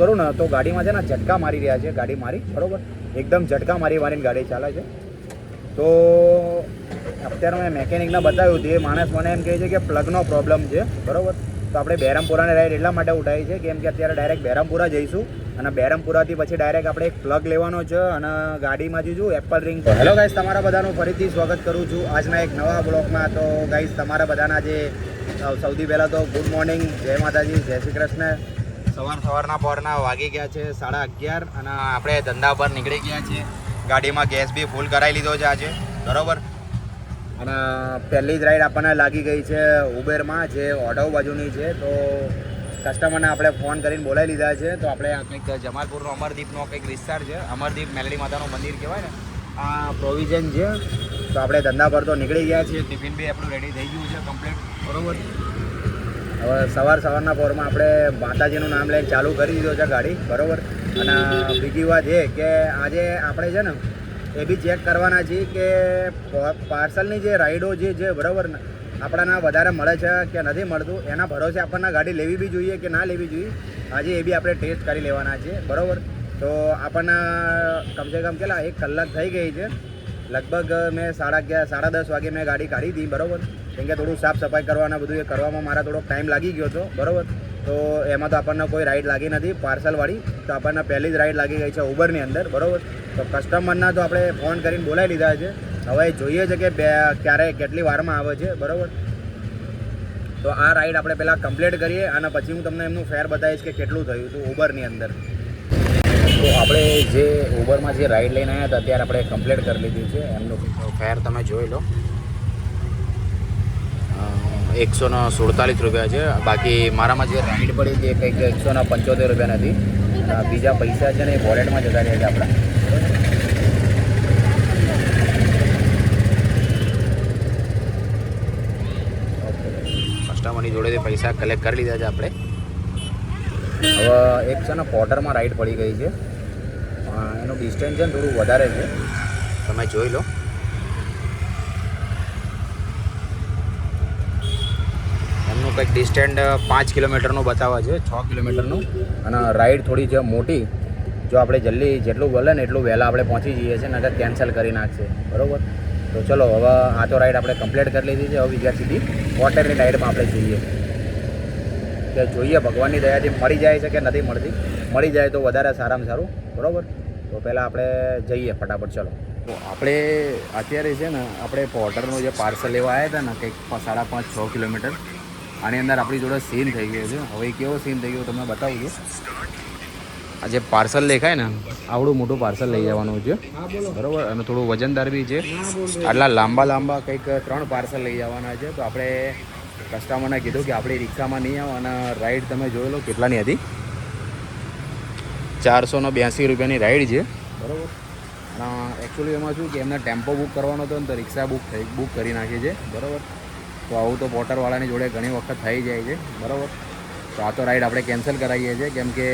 કરું ને, તો ગાડીમાં છે ને ઝટકા મારી રહ્યા છે, ગાડી મારી, બરોબર? એકદમ ઝટકા મારી મારીને ગાડી ચાલે છે. તો અત્યારે મેં મેકેનિકને બતાવ્યું તે માણસ મને એમ કહે છે કે પ્લગનો પ્રોબ્લેમ છે, બરોબર? તો આપણે બેરમપુરાને રાઈડ એટલા માટે ઉઠાવી છે, કેમ કે અત્યારે ડાયરેક્ટ બેરમપુરા જઈશું અને બેરમપુરાથી પછી ડાયરેક્ટ આપણે એક પ્લગ લેવાનો છે અને ગાડીમાં જો એપલ રિંગ હેલો ગાઈસ તમારા બધાનું ફરીથી સ્વાગત કરું છું. આજના એક નવા બ્લોગમાં તો ગાઈસ તમારા બધાના જે સૌથી પહેલાં તો ગુડ મોર્નિંગ જય માતાજી, જય શ્રી કૃષ્ણ. સવાર સવારના પોરના વાગી ગયા છે સાડા અગિયાર અને આપણે ધંધા પર નીકળી ગયા છીએ. ગાડીમાં ગેસ બી ફૂલ કરાવી લીધો છે આજે. બરાબર? અને પહેલી જ રાઈડ આપણને લાગી ગઈ છે ઉબેરમાં જે ઓઢવ બાજુની છે. તો કસ્ટમરને આપણે ફોન કરીને બોલાવી લીધા છે. તો આપણે કંઈક જમાલપુરનો અમરદીપનો કંઈક વિસ્તાર છે. અમરદીપ મેલડી માતાનું મંદિર કહેવાય ને. આ પ્રોવિઝન છે. તો આપણે ધંધા પર તો નીકળી ગયા છીએ. ટિફિન બી આપણું રેડી થઈ ગયું છે કમ્પ્લીટ બરોબર? હવે સવાર સવારના પોરમાં આપણે માતાજીનું નામ લઈને ચાલુ કરી દીધો છે ગાડી, બરાબર? અને બીજી વાત એ કે આજે આપણે છે ને, એ બી ચેક કરવાના છીએ કે પાર્સલની જે રાઈડો જે છે, બરાબર ને, આપણાના વધારે મળે છે કે નથી મળતું, એના ભરોસે આપણને ગાડી લેવી બી જોઈએ કે ના લેવી જોઈએ, આજે એ બી આપણે ટેસ્ટ કરી લેવાના છે બરાબર? તો આપણને કમસે કમ કેટલા, એક કલાક થઈ ગઈ છે. લગભગ મેં સાડા અગિયાર, સાડા દસ વાગે મેં ગાડી કાઢી હતી, બરોબર. કેમ કે થોડું સાફ સફાઈ કરવાના બધું એ કરવામાં મારા થોડોક ટાઈમ લાગી ગયો હતો, બરોબર. તો એમાં તો આપણને કોઈ રાઈડ લાગી નથી પાર્સલવાળી તો આપણને પહેલી જ રાઈડ લાગી ગઈ છે ઉબરની અંદર, બરોબર. તો કસ્ટમરના તો આપણે ફોન કરીને બોલાવી લીધા છે. હવે જોઈએ છે કે બે, ક્યારે, કેટલી વારમાં આવે છે, બરાબર. તો આ રાઈડ આપણે પહેલાં કમ્પ્લીટ કરીએ અને પછી હું તમને એમનું ફેર બતાવીશ કે કેટલું થયું હતું ઉબરની અંદર. જે ઉબરમાં જે રાઈડ લઈને આવ્યા હતા, અત્યારે આપણે કમ્પ્લીટ કરી લીધી છે. એમનું ફેર તમે જોઈ લો. એકસો ને સુડતાલીસ રૂપિયા છે. બાકી મારામાં જે રાઈડ પડી તે કંઈક એકસો ને પંચોતેર રૂપિયા નથી બીજા પૈસા છે ને એ વોલેટમાં જતા રહ્યા છે આપણા. કસ્ટમરની જોડેથી પૈસા કલેક્ટ કરી લીધા છે આપણે. હવે એક છે ને પોર્ટરમાં રાઈડ પડી ગઈ છે. એનું ડિસ્ટન્સ છે ને થોડું વધારે છે. તમે જોઈ લો. એમનું કંઈક ડિસ્ટન્સ પાંચ કિલોમીટરનું બતાવે છે, છ કિલોમીટરનું. અને રાઈડ થોડી છે મોટી, જો આપણે જલ્દી જેટલું બોલે ને એટલું વહેલા આપણે પહોંચી જઈએ છીએ નગર કેન્સલ કરી નાખશે. બરોબર? તો ચલો, હવે આ તો રાઈડ આપણે કમ્પ્લીટ કરી લીધી છે, હવે બીજા સીધી વોટરની રાઈડમાં આપણે જઈએ. કે જોઈએ, ભગવાનની દયાથી મળી જાય છે કે નથી મળતી? મળી જાય તો વધારે સારામાં સારું. બરોબર? તો પહેલાં આપણે જઈએ ફટાફટ, ચલો. તો આપણે અત્યારે છે ને, આપણે પોર્ટરનું જે પાર્સલ લેવા આવ્યા હતા ને, કંઈક સાડા પાંચ, છ કિલોમીટર, આની અંદર આપણી જોડે સીન થઈ ગયો છે. હવે કેવો સીન થઈ ગયો તમને બતાવું છું. આ જે પાર્સલ દેખાય ને, આવડું મોટું પાર્સલ લઈ જવાનું છે. બરોબર? અને થોડું વજનદાર બી છે. આટલા લાંબા લાંબા કંઈક ત્રણ પાર્સલ લઈ જવાના છે. તો આપણે કસ્ટમરને કીધું કે આપણી રિક્ષામાં નહીં આવો અને રાઈડ તમે જોઈ લો કેટલાની હતી. ચારસો ને બ્યાસી રૂપિયાની રાઈડ છે. બરાબર. અને એકચ્યુઅલી એમાં શું કે એમને ટેમ્પો બુક કરવાનો હતો ને તો રિક્ષા બુક થઈ બુક કરી નાખી છે. બરાબર. તો આવું તો પોટરવાળાની જોડે ઘણી વખત થઈ જાય છે. બરાબર. તો આ તો રાઈડ આપણે કેન્સલ કરાવીએ છીએ કેમ કે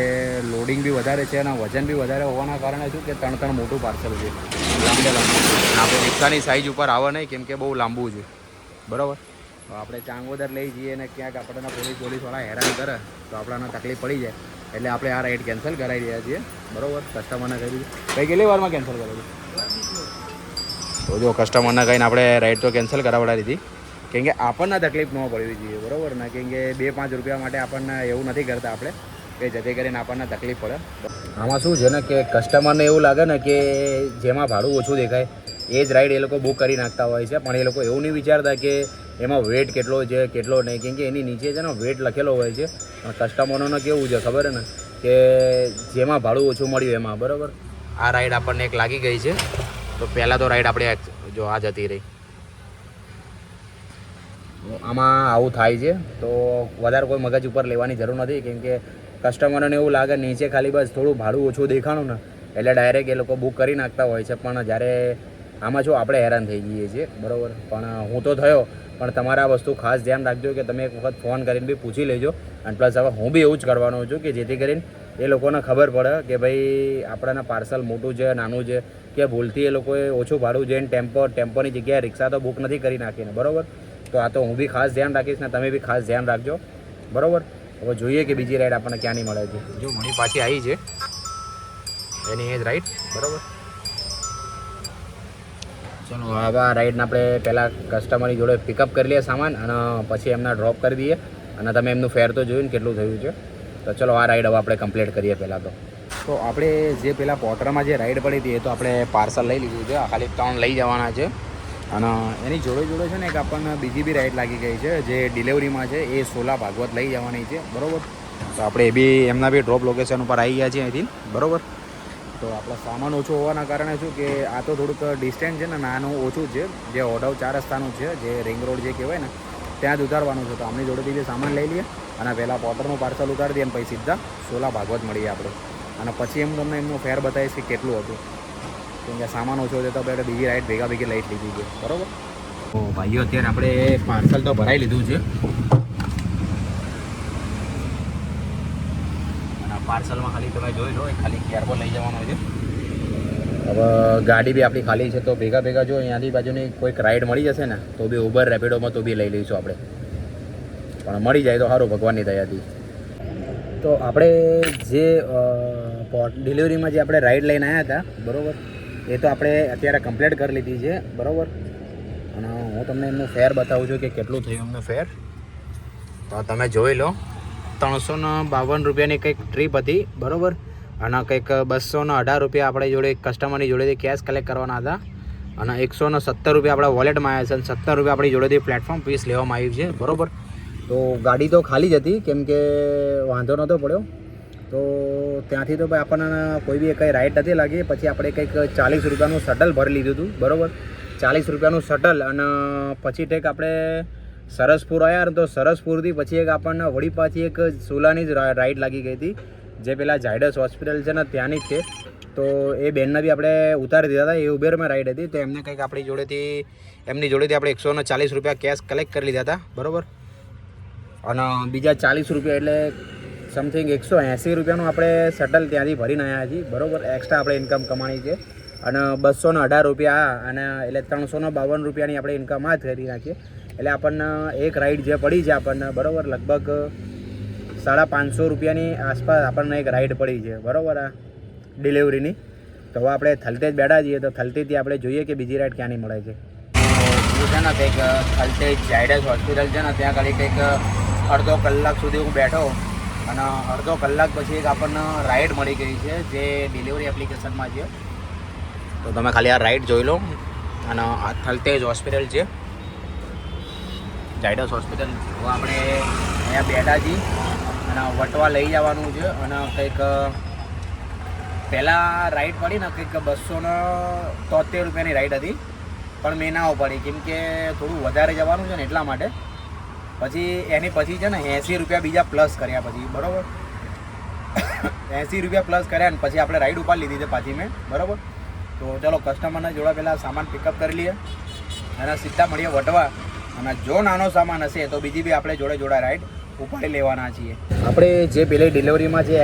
લોડિંગ બી વધારે છે અને વજન બી વધારે હોવાના કારણે શું કે ત્રણ ત્રણ મોટું પાર્સલ છે. લાંબે લાંબુ. આપણે રિક્ષાની સાઇઝ ઉપર આવે નહીં કેમ કે બહુ લાંબુ છે. બરોબર. તો આપણે ચાંગોદર લઈ જઈએ ને ક્યાંક આપણને પોલીસ પોલીસવાળા હેરાન કરે, તો આપણને તકલીફ પડી જાય. એટલે આપણે આ રાઈડ કેન્સલ કરાવી રહ્યા છીએ. બરોબર? કસ્ટમરને કહી દીધું. કઈ કેટલી વારમાં કેન્સલ કરેલું તો જો કસ્ટમરને કહીને આપણે રાઈડ તો કેન્સલ કરાવડાવી દીધી. કેમ કે આપણને તકલીફ ન પડવી જોઈએ, બરોબર ને? કેમ કે બે પાંચ રૂપિયા માટે આપણને એવું નથી કરતા આપણે, કે જેથી કરીને આપણને તકલીફ પડે. આમાં શું છે ને કે કસ્ટમરને એવું લાગે ને કે જેમાં ભાડું ઓછું દેખાય, એ જ રાઈડ એ લોકો બુક કરી નાખતા હોય છે, પણ એ લોકો એવું નહીં વિચારતા કે એમાં વેટ કેટલો છે, કેટલો નહીં? કેમ કે એની નીચે છે ને વેટ લખેલો હોય છે. કસ્ટમરોને કેવું છે ખબર ને? કે જેમાં ભાડું ઓછું મળ્યું એમાં, બરાબર? આ રાઈડ આપણને એક લાગી ગઈ છે. તો પહેલાં તો રાઈડ આપણે જો આ જતી રહી. આમાં આવું થાય છે. તો વધારે કોઈ મગજ ઉપર લેવાની જરૂર નથી, કેમ કે કસ્ટમરોને એવું લાગે નીચે ખાલી બસ થોડું ભાડું ઓછું દેખાણું ને. એટલે ડાયરેક્ટ એ લોકો બુક કરી નાખતા હોય છે. પણ જ્યારે આમાં જો આપણે હેરાન થઈ જઈએ છીએ, બરાબર? પણ હું તો થયો, પણ તમારે વસ્તુ ખાસ ધ્યાન રાખજો કે તમે એક વખત ફોન કરીને બી પૂછી લેજો. અને પ્લસ હવે હું બી એવું જ કરવાનો છું કે જેથી કરીને એ લોકોને ખબર પડે કે ભાઈ, આપણાના પાર્સલ મોટું છે, નાનું છે, કે ભૂલથી એ લોકોએ ઓછું ભાડું જઈને ટેમ્પો, ટેમ્પોની જગ્યાએ રિક્ષા તો બુક નથી કરી નાખીને, બરાબર? તો આ તો હું બી ખાસ ધ્યાન રાખીશ ને તમે બી ખાસ ધ્યાન રાખજો, બરાબર? હવે જોઈએ કે બીજી રાઈડ આપણને ક્યાંની મળે છે. જો મણી પાછી આવી છે. એની એ જ રાઈડ બરાબર? ચલો હવે આ રાઈડને આપણે પહેલાં કસ્ટમરની જોડે પિકઅપ કરી લઈએ સામાન અને પછી એમના ડ્રોપ કરી દઈએ. અને તમે એમનું ફેર તો જોયું ને કેટલું થયું છે. તો ચલો, આ રાઈડ હવે આપણે કમ્પ્લીટ કરીએ પહેલાં તો. તો આપણે જે પેલા પોટરમાં જે રાઈડ પડી હતી એ તો આપણે પાર્સલ લઈ લીધું છે. ખાલી ત્રણ લઈ જવાના છે. અને એની જોડે જોડે છે ને એક આપણને બીજી બી રાઈડ લાગી ગઈ છે, જે ડિલિવરીમાં છે, એ સોલા ભાગવત લઈ જવાની છે. બરાબર? તો આપણે એ બી એમના બી ડ્રોપ લોકેશન ઉપર આવી ગયા છીએ અહીંથી. બરોબર? તો આપણો સામાન ઓછો હોવાના કારણે શું કે આ તો થોડુંક ડિસ્ટન્સ છે ને, નાનું ઓછું છે. જે ઓઢવ ચાર રસ્તાનું છે, જે રિંગ રોડ જે કહેવાય ને, ત્યાં જ ઉતારવાનું છે. તો આમની જોડેથી જે સામાન લઈ લઈએ અને પહેલાં પોટરનું પાર્સલ ઉતારી દઈએ અને પછી સીધા સોલા ભાગવત મળીએ આપણે. અને પછી એમ તમને એમનું ફેર બતાવીશ કે કેટલું હતું. કેમ કે સામાન ઓછો છે તો આપણે બીજી રાઈડ ભેગા ભેગી લઈ લીધી છે. બરાબર? ભાઈઓ, અત્યારે આપણે પાર્સલ તો ભરાઈ લીધું છે અને પાર્સલમાં ખાલી તમે જોઈ લો એ ખાલી કેરબો લઈ જવાનો છે. હવે ગાડી બી આપણી ખાલી છે, તો ભેગા ભેગા જો અહીંયાની બાજુની કોઈક રાઈડ મળી જશે ને, તો બી ઉબર રેપિડોમાં તો બી લઈ લઈશું આપણે. પણ મળી જાય તો સારું, ભગવાનની દયાથી. તો આપણે જે પોટ ડિલિવરીમાં જે આપણે રાઈડ લઈને આવ્યા હતા, બરાબર? એ તો આપણે અત્યારે કમ્પ્લીટ કરી લીધી છે, બરાબર? અને હું તમને એમનું ફેર બતાવું છું કે કેટલું થયું એમનું ફેર તો તમે જોઈ લો. ત્રણસો ને બાવન રૂપિયાની કંઈક ટ્રીપ હતી, બરાબર? અને કંઈક બસો ને અઢાર રૂપિયા આપણે જોડે કસ્ટમરની જોડેથી કેશ કલેક્ટ કરવાના હતા. અને એકસો ને સત્તર રૂપિયા આપણા વોલેટમાં આવ્યા છે અને સત્તર રૂપિયા આપણી જોડેથી પ્લેટફોર્મ ફીસ લેવામાં આવી છે, બરાબર? તો ગાડી તો ખાલી જ હતી, કેમ કે વાંધો નહોતો પડ્યો. તો ત્યાંથી તો ભાઈ આપણને કોઈ બી કંઈ રાઈટ નથી લાગી. પછી આપણે કંઈક ચાલીસ રૂપિયાનું શટલ ભરી લીધું હતું, બરાબર? ચાલીસ રૂપિયાનું શટલ અને પછી ટેક આપણે સરસપુર આવ્યા ને તો સરસપુરથી પછી એક આપણને વળી પાછી એક સોલાની જ રાઈડ લાગી ગઈ હતી, જે પેલા ઝાયડસ હોસ્પિટલ છે ને ત્યાંની જ છે. તો એ બેનને બી આપણે ઉતારી દીધા હતા, એ ઉબેરમાં રાઈડ હતી, તો એમને કંઈક આપણી જોડેથી, એમની જોડેથી આપણે એકસો ને ચાલીસ રૂપિયા કેશ કલેક્ટ કરી લીધા હતા, બરાબર? અને બીજા ચાલીસ રૂપિયા એટલે સમથિંગ એકસો એંસી રૂપિયાનું આપણે શટલ ત્યાંથી ભરીને આવ્યા છીએ, બરાબર? એક્સ્ટ્રા આપણે ઇન્કમ કમાણી છે. અને બસો અઢાર રૂપિયા, અને એટલે ત્રણસો બાવન રૂપિયાની આપણે ઇન્કમ આ જ કરી નાખીએ. એટલે આપણને એક રાઈડ જે પડી છે આપણને બરાબર લગભગ સાડા પાંચસો રૂપિયાની આસપાસ આપણને એક રાઈડ પડી છે. બરાબર આ ડિલિવરીની તો હવે આપણે થલતેજ બેઠા છીએ, તો થલતેજથી આપણે જોઈએ કે બીજી રાઈડ ક્યાંની મળે છે. છે ને કંઈક થલતેજ ઝાયડસ હોસ્પિટલ છે ને, ત્યાં ખાલી કંઈક અડધો કલાક સુધી હું બેઠો. અને અડધો કલાક પછી એક આપણને રાઈડ મળી ગઈ છે, જે ડિલિવરી એપ્લિકેશનમાં છે. તો તમે ખાલી આ રાઈડ જોઈ લો. અને આ થલતેજ હોસ્પિટલ છે. ઝાયડસ હોસ્પિટલ તો આપણે અહીંયા બેઠા છીએ અને વટવા લઈ જવાનું છે અને કંઈક પહેલાં રાઈડ પડી ને કંઈક બસો ને તોતેર રૂપિયાની રાઈડ હતી. પણ મેં ના પડી કેમ કે થોડું વધારે જવાનું છે ને એટલા માટે. પછી એની પછી છે ને એંસી રૂપિયા બીજા પ્લસ કર્યા પછી, બરાબર? એંસી રૂપિયા પ્લસ કર્યા ને પછી આપણે રાઈડ ઉપાડી લીધી હતી પાછી મેં, બરાબર? તો ચલો કસ્ટમરને જોડા પહેલાં સામાન પિકઅપ કરી લઈએ. અને સીધા મળીએ વટવા. અને જો નાનો સામાન હશે તો બીજી બી આપણે જોડે જોડે રાઈડ ઉપાડી લેવાના છીએ. આપણે જે પેલી ડિલિવરીમાં જે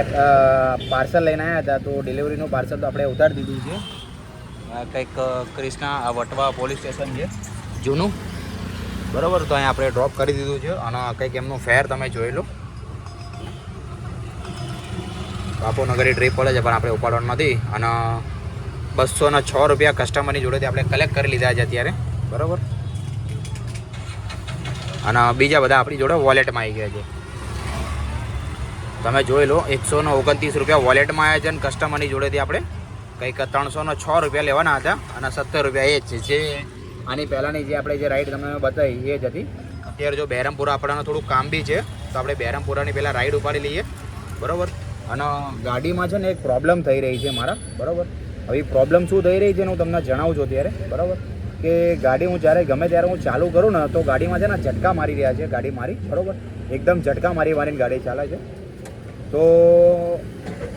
પાર્સલ લઈને આવ્યા હતા તો ડિલિવરીનું પાર્સલ તો આપણે ઉતારી દીધું છે. કંઈક ક્રિષ્ના વટવા પોલીસ સ્ટેશન છે. જૂનું. બરાબર તો અહીંયા આપણે ડ્રોપ કરી દીધું છે અને કંઈક એમનું ફેર તમે જોઈ લો. બાપુનગરી ટ્રીપ પડે છે પણ આપણે ઉપાડવાનું નથી. અને બસો ને છ રૂપિયા કસ્ટમરની જોડેથી આપણે કલેક્ટ કરી લીધા છે અત્યારે. બરાબર? અને બીજા બધા આપણી જોડે વોલેટમાં આવી ગયા છે. તમે જોઈ લો, એકસો ને ઓગણત્રીસ રૂપિયા વોલેટમાં આવ્યા છે અને કસ્ટમરની જોડેથી આપણે કંઈક ત્રણસો ને છ રૂપિયા લેવાના હતા અને સત્તર રૂપિયા એ જ છે. જે આની પહેલાંની જે આપણે જે રાઈડ તમને બતાવી, એ જ હતી. અત્યારે જો બહેરમપુરા આપણાનું થોડું કામ બી છે, તો આપણે બહેરમપુરાની પહેલાં રાઈડ ઉપાડી લઈએ. બરાબર? અને ગાડીમાં છે ને એક પ્રોબ્લેમ થઈ રહી છે મારા. બરાબર? હવે પ્રોબ્લેમ શું થઈ રહી છે હું તમને જણાવું છું અત્યારે. બરાબર? કે ગાડી હું જ્યારે ગમે ત્યારે હું ચાલુ કરું ને, તો ગાડીમાં છે ને ઝટકા મારી રહ્યા છે, ગાડી મારી, બરાબર? એકદમ ઝટકા મારી મારીને ગાડી ચાલે છે. તો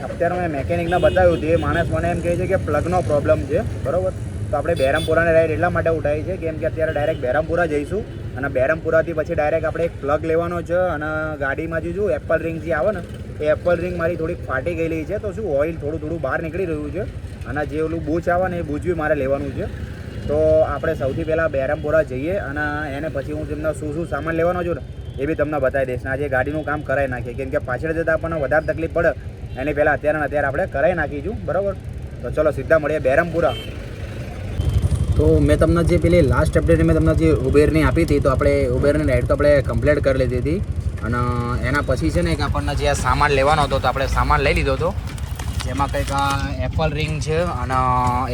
અત્યારે મેં મેકેનિકને બતાવ્યું તે માણસ મને એમ કહે છે કે પ્લગનો પ્રોબ્લેમ છે, બરાબર? તો આપણે બહેરામપુરાને રાઈડ એટલા માટે ઉઠાવી છે, કેમ કે અત્યારે ડાયરેક્ટ બહેરામપુરા જઈશું અને બહેરામપુરાથી પછી ડાયરેક્ટ આપણે એક પ્લગ લેવાનો છે અને ગાડીમાં જે શું એપલ રિંગ જે આવે ને, એ એપલ રિંગ મારી થોડીક ફાટી ગયેલી છે, તો શું ઓઇલ થોડું થોડું બહાર નીકળી રહ્યું છે અને જે ઓલું બૂચ આવે ને એ બૂચ બી મારે લેવાનું છે. તો આપણે સૌથી પહેલાં બહેરામપુરા જઈએ અને એને પછી હું તમને શું શું સામાન લેવાનો છું ને એ બી તમને બતાવી દઈશ. આજે ગાડીનું કામ કરાવી નાખીએ. કેમ કે પાછળ જતાં આપણને વધારે તકલીફ પડે. એની પહેલાં અત્યારે અત્યારે આપણે કરાવી નાખીશું. બરાબર? તો ચલો સીધા મળીએ બહેરામપુરા તો મેં તમને જે પેલી લાસ્ટ અપડેટ મેં તમને જે ઉબેરની આપી હતી, તો આપણે ઉબેરની રાઈડ તો આપણે કમ્પ્લીટ કરી લીધી હતી. અને એના પછી છે ને કે આપણને જે આ સામાન લેવાનો હતો, તો આપણે સામાન લઈ લીધો હતો. જેમાં કંઈક એપલ રિંગ છે અને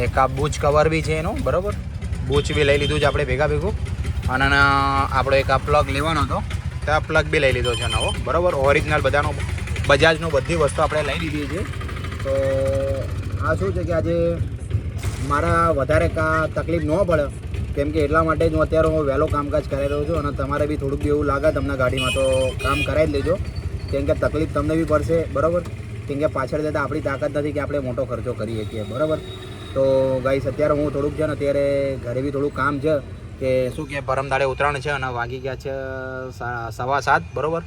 એક આ બૂચ કવર બી છે એનું, બરાબર? બૂચ બી લઈ લીધું છે આપણે ભેગા ભેગું. અને આપણો એક આ પ્લગ લેવાનો હતો. તો આ પ્લગ બી લઈ લીધો છે નવો, બરાબર? ઓરિજિનલ બધાનો, બજાજનો બધી વસ્તુ આપણે લઈ લીધી છે. તો આ શું છે કે આજે મારા વધારે કા તકલીફ ન પડે, કેમ કે એટલા માટે જ હું અત્યારે હું વહેલો કામકાજ કરી રહ્યો છું અને તમારે બી થોડુંક બી એવું લાગે તમને ગાડીમાં, તો કામ કરાવી જ લેજો. કેમ કે તકલીફ તમને બી પડશે, બરાબર? કેમ કે પાછળ જતાં આપણી તાકાત નથી કે આપણે મોટો ખર્ચો કરી શકીએ બરાબર? તો ગાઈસ અત્યારે હું થોડુંક છે ને, અત્યારે ઘરે બી થોડુંક કામ છે કે શું કે પરમદાડે ઉતરાણ છે અને વાગી ગયા છે સવા સાત, બરાબર?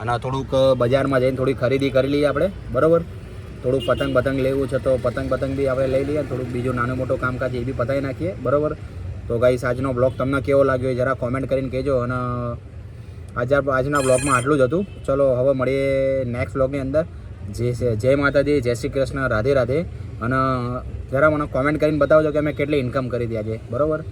અને થોડુંક બજારમાં જઈને થોડી ખરીદી કરી લઈએ આપણે, બરાબર? થોડુંક પતંગ પતંગ લેવું છે તો પતંગ પતંગ બી આપણે લઈ લઈએ, થોડુંક બીજું નાનું મોટું કામકાજ એ બી પતાવી નાખીએ, બરાબર? તો ગાઈસ આજનો બ્લોગ તમને કેવો લાગ્યો એ જરા કોમેન્ટ કરીને કહેજો અને આજ, આજના બ્લોગમાં આટલું જ હતું. ચલો, હવે મળીએ નેક્સ્ટ બ્લોગની અંદર. જય શ્રી- જય માતાજી, જય શ્રી કૃષ્ણ, રાધે રાધે. અને જરા મને કોમેન્ટ કરીને બતાવજો કે મેં કેટલી ઇન્કમ કરી હતી આજે. બરાબર?